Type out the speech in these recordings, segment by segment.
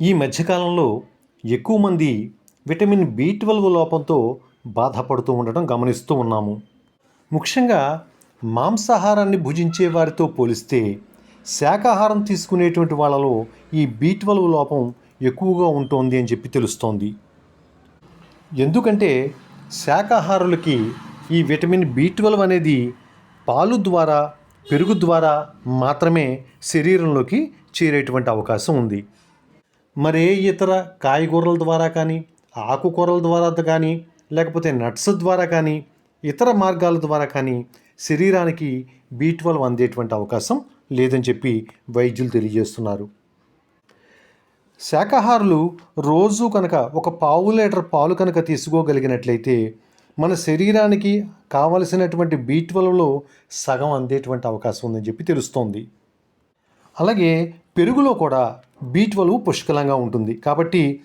ఈ మధ్యకాలంలో ఎక్కువ మంది విటమిన్ బి ట్వెల్వ్ లోపంతో బాధపడుతూ ఉండటం గమనిస్తూ ఉన్నాము. ముఖ్యంగా మాంసాహారాన్ని భుజించే వారితో పోలిస్తే శాకాహారం తీసుకునేటువంటి వాళ్ళలో ఈ బి ట్వెల్వ్ లోపం ఎక్కువగా ఉంటుంది అని చెప్పి తెలుస్తోంది. ఎందుకంటే శాకాహారులకి ఈ విటమిన్ బి ట్వెల్వ్ అనేది పాలు ద్వారా పెరుగు ద్వారా మాత్రమే శరీరంలోకి చేరేటువంటి అవకాశం ఉంది. మరే ఇతర కాయగూరల ద్వారా కానీ ఆకుకూరల ద్వారా కానీ లేకపోతే నట్స్ ద్వారా కానీ ఇతర మార్గాల ద్వారా కానీ శరీరానికి బీ ట్వెల్వ్ అందేటువంటి అవకాశం లేదని చెప్పి వైద్యులు తెలియజేస్తున్నారు. శాకాహారులు రోజు కనుక ఒక పావు లీటర్ పాలు కనుక తీసుకోగలిగినట్లయితే మన శరీరానికి కావలసినటువంటి బీ ట్వెల్వ్లో సగం అందేటువంటి అవకాశం ఉందని చెప్పి తెలుస్తోంది. అలాగే పెరుగులో కూడా బి ట్వెల్వ్ పుష్కలంగా ఉంటుంది. కాబట్టి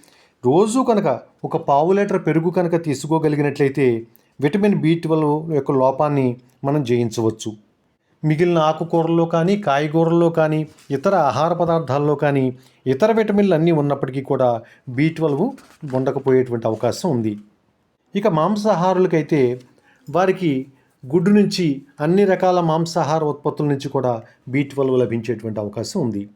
రోజు కనుక ఒక పావు లీటర్ పెరుగు కనుక తీసుకోగలిగినట్లయితే విటమిన్ బి ట్వెల్వ్ యొక్క లోపాన్ని మనం జయించవచ్చు. మిగిలిన ఆకుకూరల్లో కానీ కాయగూరల్లో కానీ ఇతర ఆహార పదార్థాల్లో కానీ ఇతర విటమిన్లు అన్నీ ఉన్నప్పటికీ కూడా బి ట్వెల్వ్ ఉండకపోయేటువంటి అవకాశం ఉంది. ఇక మాంసాహారులకైతే వారికి గుడ్డు నుంచి అన్ని రకాల మాంసాహార ఉత్పత్తుల నుంచి కూడా బి ట్వెల్వ్ లభించేటువంటి అవకాశం ఉంది.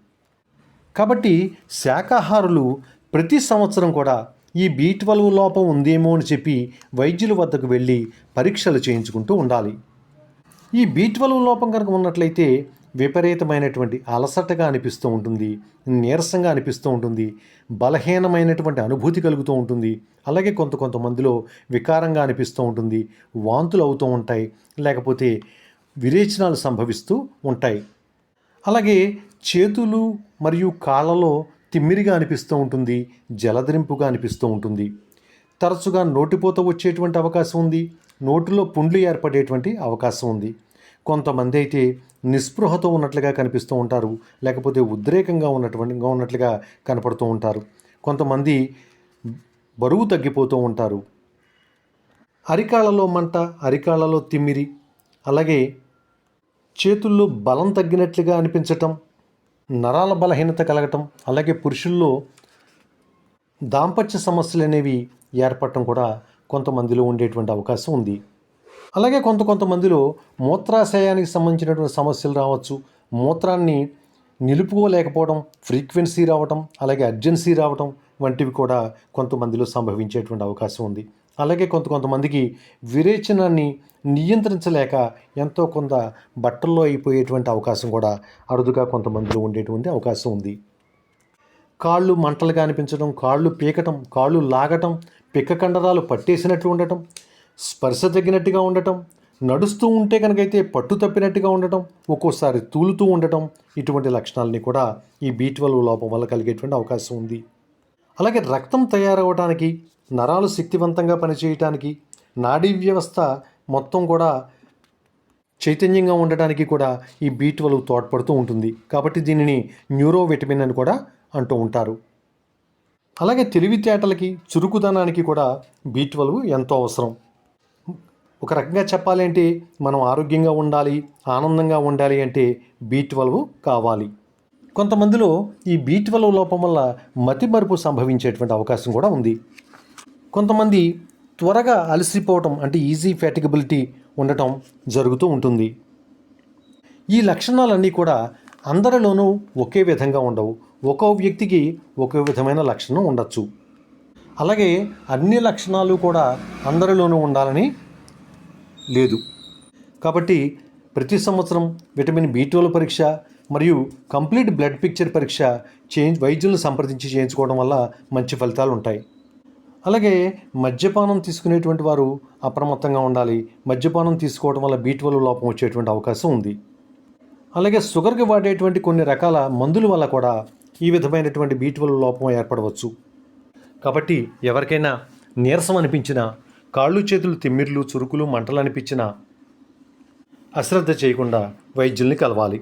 కాబట్టి శాకాహారులు ప్రతి సంవత్సరం కూడా ఈ బీ ట్వెల్వ్ లోపం ఉందేమో అని చెప్పి వైద్యుల వద్దకు వెళ్ళి పరీక్షలు చేయించుకుంటూ ఉండాలి. ఈ బీ ట్వెల్వ్ లోపం కనుక ఉన్నట్లయితే విపరీతమైనటువంటి అలసటగా అనిపిస్తూ ఉంటుంది నీరసంగా అనిపిస్తూ ఉంటుంది బలహీనమైనటువంటి అనుభూతి కలుగుతూ ఉంటుంది అలాగే కొంత కొంతమందిలో వికారంగా అనిపిస్తూ ఉంటుంది వాంతులు అవుతూ ఉంటాయి లేకపోతే విరేచనాలు సంభవిస్తూ ఉంటాయి. అలాగే చేతులు మరియు కాళ్ళలో తిమ్మిరిగా అనిపిస్తూ ఉంటుంది జలధరింపుగా అనిపిస్తూ ఉంటుంది. తరచుగా నోటిపోత వచ్చేటువంటి అవకాశం ఉంది నోటిలో పుండ్లు ఏర్పడేటువంటి అవకాశం ఉంది. కొంతమంది అయితే నిస్పృహతో ఉన్నట్లుగా కనిపిస్తూ ఉంటారు లేకపోతే ఉద్రేకంగా ఉన్నటువంటి ఉన్నట్లుగా కనపడుతూ ఉంటారు. కొంతమంది బరువు తగ్గిపోతూ ఉంటారు. అరికాళ్ళలో మంట అరికాళ్ళలో తిమ్మిరి అలాగే చేతుల్లో బలం తగ్గినట్లుగా అనిపించటం నరాల బలహీనత కలగటం అలాగే పురుషుల్లో దాంపత్య సమస్యలు అనేవి ఏర్పడటం కూడా కొంతమందిలో ఉండేటువంటి అవకాశం ఉంది. అలాగే కొంత కొంతమందిలో మూత్రాశయానికి సంబంధించినటువంటి సమస్యలు రావచ్చు. మూత్రాన్ని నిలుపుకోలేకపోవడం ఫ్రీక్వెన్సీ రావటం అలాగే అర్జెన్సీ రావటం వంటివి కూడా కొంతమందిలో సంభవించేటువంటి అవకాశం ఉంది. అలాగే కొంత కొంతమందికి విరేచనాన్ని నియంత్రించలేక ఎంతో కొంత బట్టల్లో అయిపోయేటువంటి అవకాశం కూడా అరుదుగా కొంతమందిలో ఉండేటువంటి అవకాశం ఉంది. కాళ్ళు మంటలుగా అనిపించడం కాళ్ళు పీకటం కాళ్ళు లాగటం పిక్క కండరాలు పట్టేసినట్లు ఉండటం స్పర్శ తగ్గినట్టుగా ఉండటం నడుస్తూ ఉంటే కనుకైతే పట్టు తప్పినట్టుగా ఉండటం ఒక్కోసారి తూలుతూ ఉండటం ఇటువంటి లక్షణాలని కూడా ఈ బీ ట్వెల్వ్ లోపం వల్ల కలిగేటువంటి అవకాశం ఉంది. అలాగే రక్తం తయారవడానికి నరాలు శక్తివంతంగా పనిచేయటానికి నాడీ వ్యవస్థ మొత్తం కూడా చైతన్యంగా ఉండడానికి కూడా ఈ బీ ట్వెల్వ్ తోడ్పడుతూ ఉంటుంది. కాబట్టి దీనిని న్యూరో విటమిన్ అని కూడా అంటూ ఉంటారు. అలాగే తెలివితేటలకి చురుకుదనానికి కూడా బీ ట్వెల్వ్ ఎంతో అవసరం. ఒక రకంగా చెప్పాలి అంటే మనం ఆరోగ్యంగా ఉండాలి ఆనందంగా ఉండాలి అంటే బీ ట్వెల్వ్ కావాలి. కొంతమందిలో ఈ బీ ట్వెల్వ్ లోపం వల్ల మతిమరుపు సంభవించేటువంటి అవకాశం కూడా ఉంది. కొంతమంది త్వరగా అలసిపోవటం అంటే ఈజీ ఫ్యాటిగబిలిటీ ఉండటం జరుగుతూ ఉంటుంది. ఈ లక్షణాలన్నీ కూడా అందరిలోనూ ఒకే విధంగా ఉండవు. ఒక్కో వ్యక్తికి ఒకే విధమైన లక్షణం ఉండొచ్చు. అలాగే అన్ని లక్షణాలు కూడా అందరిలోనూ ఉండాలని లేదు. కాబట్టి ప్రతి సంవత్సరం విటమిన్ బి ట్వెల్వ్ పరీక్ష మరియు కంప్లీట్ బ్లడ్ పిక్చర్ పరీక్ష చేంజ్ వైద్యులను సంప్రదించి చేయించుకోవడం వల్ల మంచి ఫలితాలు ఉంటాయి. అలాగే మద్యపానం తీసుకునేటువంటి వారు అప్రమత్తంగా ఉండాలి. మద్యపానం తీసుకోవడం వల్ల బీ ట్వెల్వ్ లోపం వచ్చేటువంటి అవకాశం ఉంది. అలాగే షుగర్కి వాడేటువంటి కొన్ని రకాల మందుల వల్ల కూడా ఈ విధమైనటువంటి బీ ట్వెల్వ్ లోపం ఏర్పడవచ్చు. కాబట్టి ఎవరికైనా నీరసం అనిపించినా కాళ్ళు చేతులు తిమ్మిర్లు చురుకులు మంటలు అనిపించినా అశ్రద్ధ చేయకుండా వైద్యుల్ని కలవాలి.